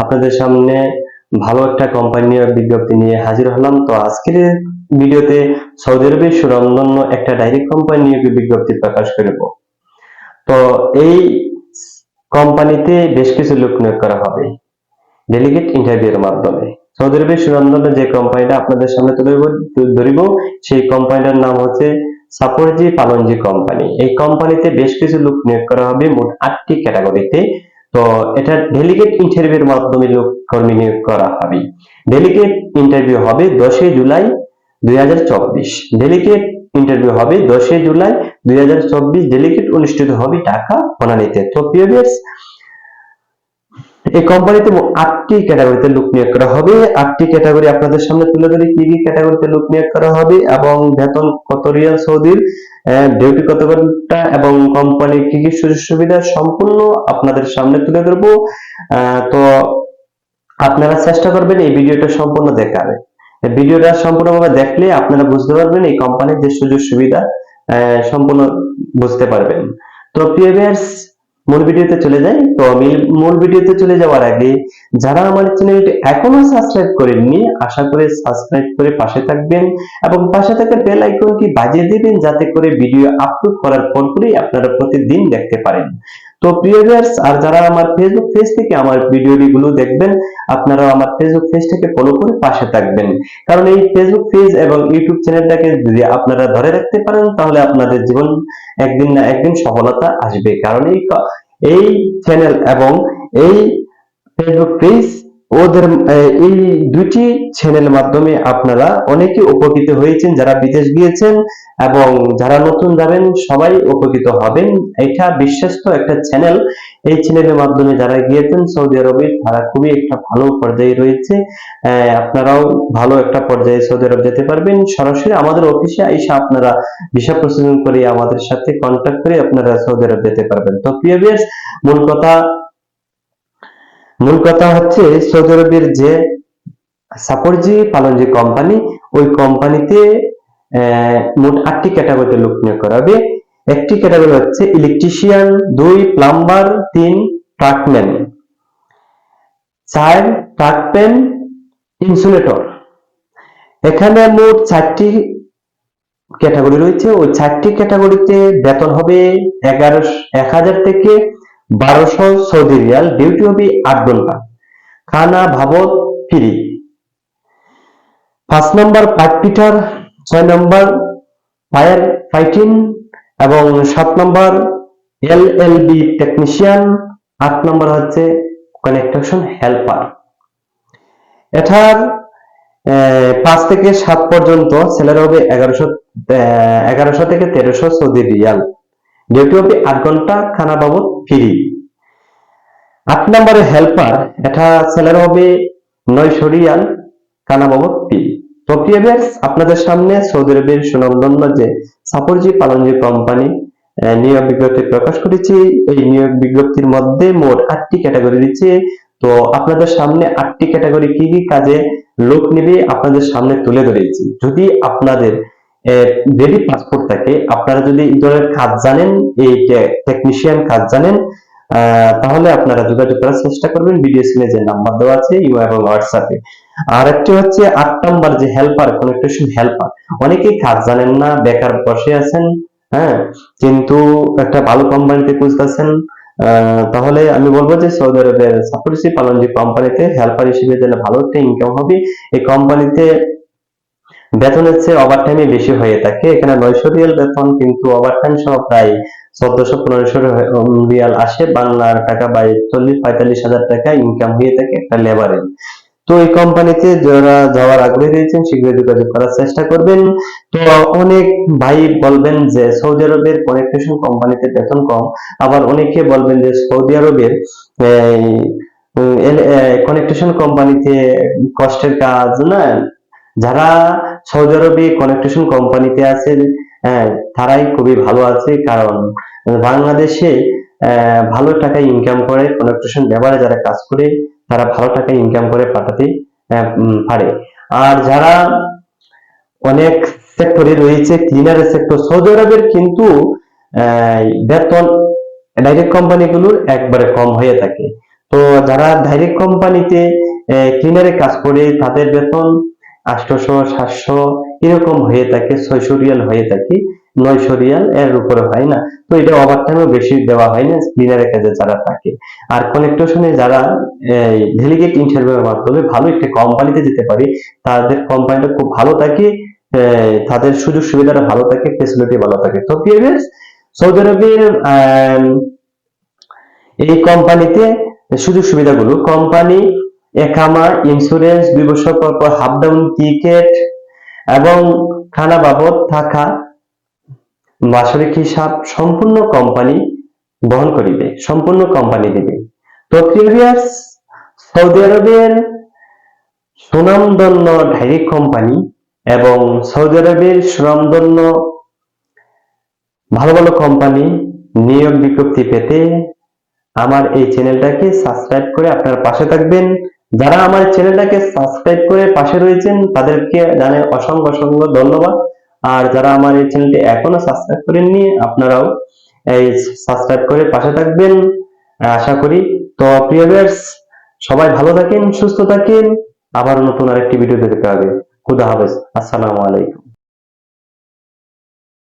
আপনাদের সামনে ভালো একটা কোম্পানি নিয়ে বিজ্ঞপ্তি নিয়ে হাজির হলাম। তো আজকের ভিডিওতে সৌদি আরবের একটা ডাইরেক্ট কোম্পানি বিজ্ঞপ্তি প্রকাশ করব। তো এই কোম্পানিতে বেশ কিছু লোক নিয়োগ করা হবে। ডেলিগেট ইন্টারভিউর মাধ্যমে। সৌদি আরবের সুরন্দন্য যে কোম্পানিটা আপনাদের সামনে তুলে ধরিব সেই কোম্পানিটার নাম হচ্ছে সাপরজি পালনজি কোম্পানি এই কোম্পানিতে বেশ কিছু লোক নিয়োগ করা হবে মোট আটটি ক্যাটাগরিতে তো এটা ডেলিগেট ইন্টারভিউর মাধ্যমে লোক কর্মী নিয়োগ করা হবে। ডেলিগেট ইন্টারভিউ হবে দশই জুলাই দুই হাজার চব্বিশ। ডেলিগেট ইন্টারভিউ হবে দশই জুলাই দুই হাজার চব্বিশ। ডেলিগেট অনুষ্ঠিত হবে ঢাকা বনানীতে তো viewers, এই কোম্পানিতে আটটি ক্যাটাগরিতে লোক নিয়োগ করা হবে। আটটি ক্যাটাগরি আপনাদের সামনে তুলে ধরি কি কি ক্যাটাগরিতে লোক নিয়োগ করা হবে এবং বেতন কত রিয়াল সৌদির ডিউটি কত ঘণ্টা এবং কোম্পানির কি কি সুযোগ সুবিধা সম্পূর্ণ আপনাদের সামনে তুলে ধরবো। তো আপনারা চেষ্টা করবেন এই ভিডিওটা সম্পূর্ণ দেখার। ভিডিওটা সম্পূর্ণভাবে দেখলে আপনারা বুঝতে পারবেন এই কোম্পানির যে সুযোগ সুবিধা সম্পূর্ণ বুঝতে পারবেন। তো viewers, মূল ভিডিওতে চলে যাই। তো আমি মূল ভিডিওতে চলে যাওয়ার আগে, যারা আমার চ্যানেলটি এখনও সাবস্ক্রাইব করেননি, আশা করে সাবস্ক্রাইব করে পাশে থাকবেন এবং পাশে থাকা বেল আইকনটি বাজিয়ে দিবেন যাতে করে ভিডিও আপলোড করার পরপরই আপনারা প্রতিদিন দেখতে পারেন। তো প্রিয় ভিউয়ার্স আর যারা আমার ফেসবুক পেজ থেকে আমার ভিডিওগুলো দেখবেন আপনারা আমার ফেসবুক পেজটাকে ফলো করে পাশে থাকবেন। কারণ এই ফেসবুক পেজ এবং ইউটিউব চ্যানেলটাকে যদি আপনারা ধরে রাখতে পারেন, তাহলে আপনাদের জীবন একদিন না একদিন সফলতা আসবে। কারণ এই এই চ্যানেল এবং এই ফেসবুক পেজ ওদের এই দুটি চ্যানেল মাধ্যমে আপনারা অনেকে উপকৃত হয়েছেন, যারা বিদেশ গিয়েছেন এবং যারা নতুন যাবেন, সবাই উপকৃত হবেন। এটা বিশ্বস্ত একটা চ্যানেল এই চ্যানেলের মাধ্যমে যারা গিয়েছেন, সৌদি আরবে, তারা খুবই একটা ভালো পর্যায়ে রয়েছে। আপনারাও ভালো একটা পর্যায়ে সৌদি আরব যেতে পারবেন। সরাসরি আমাদের অফিসে এসে আপনারা ভিসা প্রসেসিং করে আমাদের সাথে কন্ট্যাক্ট করে আপনারা সৌদি আরব যেতে পারবেন। তো প্রিয় মূল কথা মূল কথা হচ্ছে সৌদি আরবের যে সাপরজি পালনজি কোম্পানি ওই কোম্পানিতে মোট আটটি ক্যাটাগরিতে লোক নিয়োগ করা হবে। একটি ক্যাটাগরি হচ্ছে ইলেকট্রিশিয়ান দুই প্লাম্বার তিন ট্রাকম্যান চার ট্রাকম্যান ইনসুলেটর এখানে মোট চারটি ক্যাটাগরি রয়েছে। ওই চারটি ক্যাটাগরিতে বেতন হবে এগারো এক হাজার থেকে বারোশো সৌদি রিয়াল, ডিউটি হবে আট ঘণ্টা খানা, ভাবত, ফ্রি। পাঁচ নম্বর ছয় নম্বর ফায়ার ফাইটিং এবং সাত নম্বর এল এল বি টেকনিশিয়ান, আট নম্বর হচ্ছে হেল্পার। এটার পাঁচ থেকে সাত পর্যন্ত স্যালারি হবে এগারোশো এগারোশো থেকে তেরোশো সৌদি রিয়াল। ডিউটি হবে আট ঘণ্টা, খানা বাবদ ফ্রি। আট নম্বরে হেল্পার এটা স্যালারি হবে নয়শো রিয়াল খানা বাবদ ফ্রি তো আপনাদের সামনে সৌদি আরবের সুনামধন্য যে সাপরজি পালনজি কোম্পানি নিয়োগ বিজ্ঞপ্তি প্রকাশ করেছি। এই নিয়োগ বিজ্ঞপ্তির মধ্যে মোট আটটি ক্যাটাগরি দিচ্ছে। তো আপনাদের সামনে আটটি ক্যাটাগরি কি কি কাজে লোক নেবে আপনাদের সামনে তুলে ধরেছি। যদি আপনাদের রেডি পাসপোর্ট থাকে, আপনারা যদি এই ধরনের কাজ জানেন, এই টেকনিশিয়ান কাজ জানেন তাহলে আপনারা যোগাযোগ করার চেষ্টা করবেন। ভিডিও স্ক্রিনে যে নাম্বার দেওয়া আছে ইউ এবং হোয়াটসঅ্যাপে আর একটি হচ্ছে আট নাম্বার যে হেল্পার কনেকটেশন হেল্পার অনেকেই কাজ জানেন না, বেকার বসে আছেন হ্যাঁ? কিন্তু একটা ভালো কোম্পানিতে খুঁজতেছেন তাহলে আমি বলব যে সৌদি আরবের সাপোর্সি পালনজি কোম্পানিতে হেল্পার হিসেবে গেলে ভালো একটা ইনকাম হবে, এই কোম্পানিতে বেতনের চেয়ে ওভার টাইমে বেশি হয়ে থাকে। এখানে নয়শো রিয়াল বেতন, কিন্তু ওভার টাইম সহ প্রায় চোদ্দশো পনেরোশো রিয়াল আসে। বাংলার টাকা বা চল্লিশ পঁয়তাল্লিশ হাজার টাকা ইনকাম হয়ে থাকে একটা লেবারের তো এই কোম্পানিতে যারা যাওয়ার আগ্রহী রয়েছেন, শীঘ্রই যোগাযোগ করার চেষ্টা করবেন। তো অনেক ভাই বলবেন যে, সৌদি আরবের কনেকটেশন কোম্পানিতে বেতন কম। আবার অনেকে বলবেন যে, সৌদি আরবের কনেকটেশন কোম্পানিতে কষ্টের কাজ, না? যারা সৌদি আরবে কনেকটেশন কোম্পানিতে আছেন হ্যাঁ তারাই খুবই ভালো আছে। কারণ বাংলাদেশে ভালো টাকা ইনকাম করে কনেকটেশন ব্যবহারে যারা কাজ করে, তারা ভালো টাকা ইনকাম করে পাঠাতে পারে। আর যারা অনেক সেক্টরে রয়েছে ক্লিনারের সেক্টর সৌদি আরবের কিন্তু বেতন ডাইরেক্ট কোম্পানিগুলোর একবারে কম হয়ে থাকে। তো যারা ডাইরেক্ট কোম্পানিতে ক্লিনারে কাজ করে, তাদের বেতন আটশোশো সাতশো এরকম হয়ে থাকে, ছয়শো রিয়াল হয়ে থাকে, নয়শো রিয়াল এর উপরে হয় না। তো এটা ওভার টাইমও বেশি দেওয়া হয় না ক্লিনারের কাজে যারা থাকে। আর কানেক্টেশনে যারা ডেলিগেট ইন্টারভিউর মাধ্যমে ভালো একটা কোম্পানিতে যেতে পারে, তাদের কোম্পানিটা খুব ভালো থাকে তাদের সুযোগ সুবিধাটা ভালো থাকে ফেসিলিটি ভালো থাকে। তো পিএস সৌদি আরবের এই কোম্পানিতে সুযোগ সুবিধাগুলো কোম্পানি একামা ইন্স্যুরেন্স দুই বছর পর পর হাফ ডাউন টিকেট এবং খানা বাবদ থাকা হিসাব সম্পূর্ণ কোম্পানি বহন করিবে, সম্পূর্ণ কোম্পানি তো সৌদি আরবের সুনামধন্য ডাইরেক্ট কোম্পানি এবং সৌদি আরবের ভালো ভালো কোম্পানি নিয়োগ বিজ্ঞপ্তি পেতে আমার এই চ্যানেলটাকে সাবস্ক্রাইব করে আপনার পাশে থাকবেন। যারা আমার চ্যানেলটাকে সাবস্ক্রাইব করে পাশে রয়েছেন, তাদেরকে জানাই অসংখ্য অসংখ্য ধন্যবাদ। আর যারা আমার এই চ্যানেলটি এখনও সাবস্ক্রাইব করেননি, আপনারাও এই সাবস্ক্রাইব করে পাশে থাকবেন। আশা করি তো প্রিয় ভিউয়ার্স সবাই ভালো থাকেন, সুস্থ থাকেন। আবার নতুন আরেকটি ভিডিও দেখতে হবে। খুদা হাফেজ। আসসালামু আলাইকুম।